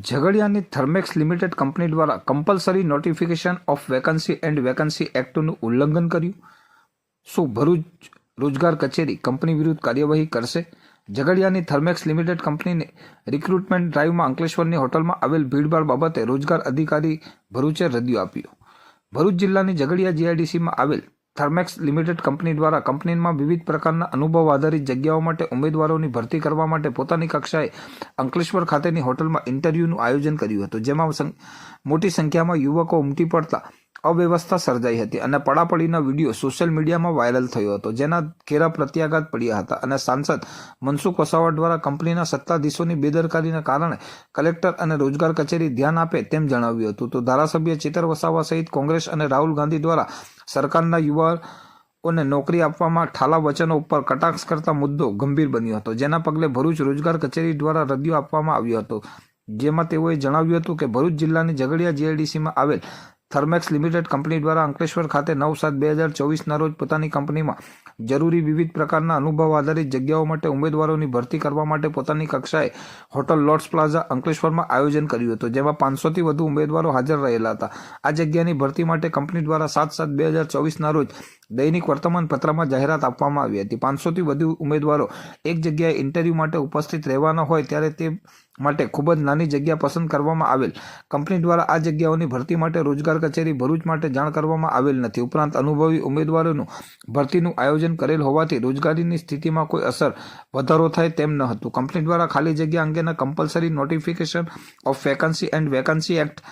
ઝઘડિયાની Thermax limited company દ્વારા compulsory notification of vacancy and vacancy એક્ટનું ઉલ્લંઘન કર્યું. શું ભરૂચ રોજગાર કચેરી કંપની વિરુદ્ધ કાર્યવાહી કરશે? ઝઘડિયાની થર્મેક્સ લિમિટેડ કંપનીને રિક્રુટમેન્ટ ડ્રાઈવમાં અંકલેશ્વરની હોટલમાં આવેલ ભીડભાડ બાબતે રોજગાર અધિકારી ભરૂચે રદિયો આપ્યો. ભરૂચ જિલ્લાની ઝઘડિયા જીઆઈડીસીમાં આવેલ થર્મેક્સ લિમિટેડ કંપની દ્વારા કંપનીમાં વિવિધ પ્રકારના અનુભવ આધારિત જગ્યાઓ માટે ઉમેદવારોની ભરતી કરવા માટે પોતાની કક્ષાએ અંકલેશ્વર ખાતેની હોટલમાં ઇન્ટરવ્યૂનું આયોજન કર્યું હતું, જેમાં મોટી સંખ્યામાં યુવકો ઉમટી પડતા અવ્યવસ્થા સર્જાઈ હતી અને પડાપડીનો વીડિયો સોશિયલ મીડિયામાં વાયરલ થયો હતો. જેના ઘેરા પ્રત્યાઘાત પડ્યા હતા અને સાંસદ મનસુખ વસાવા દ્વારા કંપનીના સત્તાધીશોની બેદરકારીના કારણે કલેક્ટર અને રોજગાર કચેરી ધ્યાન આપે તેમ જણાવ્યું હતું. તો ધારાસભ્ય ચેતર વસાવા સહિત કોંગ્રેસ અને રાહુલ ગાંધી દ્વારા સરકારના યુવાઓને નોકરી આપવામાં ઠાલા વચનો ઉપર કટાક્ષ કરતા મુદ્દો ગંભીર બન્યો હતો, જેના પગલે ભરૂચ રોજગાર કચેરી દ્વારા રદિયો આપવામાં આવ્યો હતો. જેમાં તેઓએ જણાવ્યું હતું કે ભરૂચ જિલ્લાની ઝઘડિયા જીઆઈડીસીમાં આવેલ થર્મેક્સ લિમિટેડ કંપની દ્વારા અંકલેશ્વર ખાતે નવ સાત બે હજાર ચોવીસના રોજ પોતાની કંપનીમાં જરૂરી વિવિધ પ્રકારના અનુભવ આધારિત જગ્યાઓ માટે ઉમેદવારોની ભરતી કરવા માટે પોતાની કક્ષાએ હોટલ લોર્ડ્સ પ્લાઝા અંકલેશ્વરમાં આયોજન કર્યું હતું, જેમાં પાંચસોથી વધુ ઉમેદવારો હાજર રહેલા હતા. આ જગ્યાની ભરતી માટે કંપની દ્વારા સાત સાત બે હજાર ચોવીસના રોજ દૈનિક વર્તમાન પત્રમાં જાહેરાત આપવામાં આવી હતી. પાંચસોથી વધુ ઉમેદવારો એક જગ્યાએ ઇન્ટરવ્યૂ માટે ઉપસ્થિત રહેવાના હોય ત્યારે તે માટે ખૂબ જ નાની જગ્યા પસંદ કરવામાં આવેલ. કંપની દ્વારા આ જગ્યાઓની ભરતી માટે રોજગાર કચેરી ભરૂચ માટે જાણ કરવામાં આવેલ નથી. ઉપરાંત અનુભવી ઉમેદવારોનું ભરતીનું આયોજન કરેલ હોવાથી રોજગારીની સ્થિતિમાં કોઈ અસર વધારો થાય તેમ ન હતું. કંપની દ્વારા ખાલી જગ્યા અંગેના compulsory notification of vacancy and vacancy act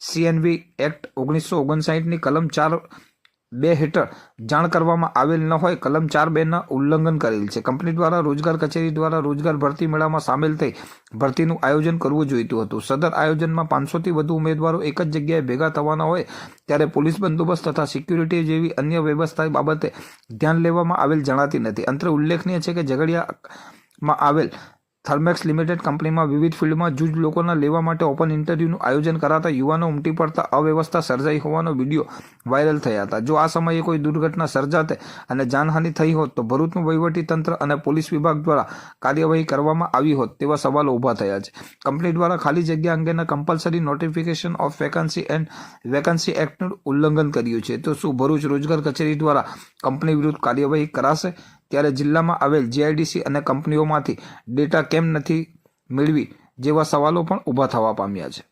CNV act ઓગણીસો ઓગણસાઠની કલમ ચાર બે હેઠળ જાણ કરવામાં આવેલ ન હોય, કલમ ચાર બેના ઉલ્લંઘન કરેલ છે. કંપની દ્વારા રોજગાર કચેરી દ્વારા રોજગાર ભરતી મેળામાં સામેલ થઈ ભરતીનું આયોજન કરવું જોઈતું હતું. સદર આયોજનમાં પાંચસોથી વધુ ઉમેદવારો એક જ જગ્યાએ ભેગા થવાના હોય, ત્યારે પોલીસ બંદોબસ્ત તથા સિક્યુરિટી જેવી અન્ય વ્યવસ્થા બાબતે ધ્યાન લેવામાં આવેલ જણાતી નથી. અંતરે ઉલ્લેખનીય છે કે ઝઘડિયામાં આવેલ થર્મેક્સ લિમિટેડ કંપનીમાં વિવિધ ફિલ્ડમાં જૂજ લોકોના લેવા માટે ઓપન ઇન્ટરવ્યૂનું આયોજન કરાતા યુવાનો ઉમટી પડતા અવ્યવસ્થા સર્જાઈ હોવાનો વીડિયો વાયરલ થયા હતા. જો આ સમયે કોઈ દુર્ઘટના સર્જાતે અને જાનહાનિ થઈ હોત તો ભરૂચનું વહીવટી તંત્ર અને પોલીસ વિભાગ દ્વારા કાર્યવાહી કરવામાં આવી હોત તેવા સવાલો ઊભા થયા છે. કંપની દ્વારા ખાલી જગ્યા અંગેના compulsory notification of vacancy and vacancy એક્ટનું ઉલ્લંઘન કર્યું છે. તો શું ભરૂચ રોજગાર કચેરી દ્વારા કંપની વિરુદ્ધ કાર્યવાહી કરાશે? ત્યારે જિલ્લામાં આવેલ જીઆઈડીસી અને કંપનીઓમાંથી ડેટા કેમ નથી મેળવી, જેવા સવાલો પણ ઊભા થવા પામ્યા છે.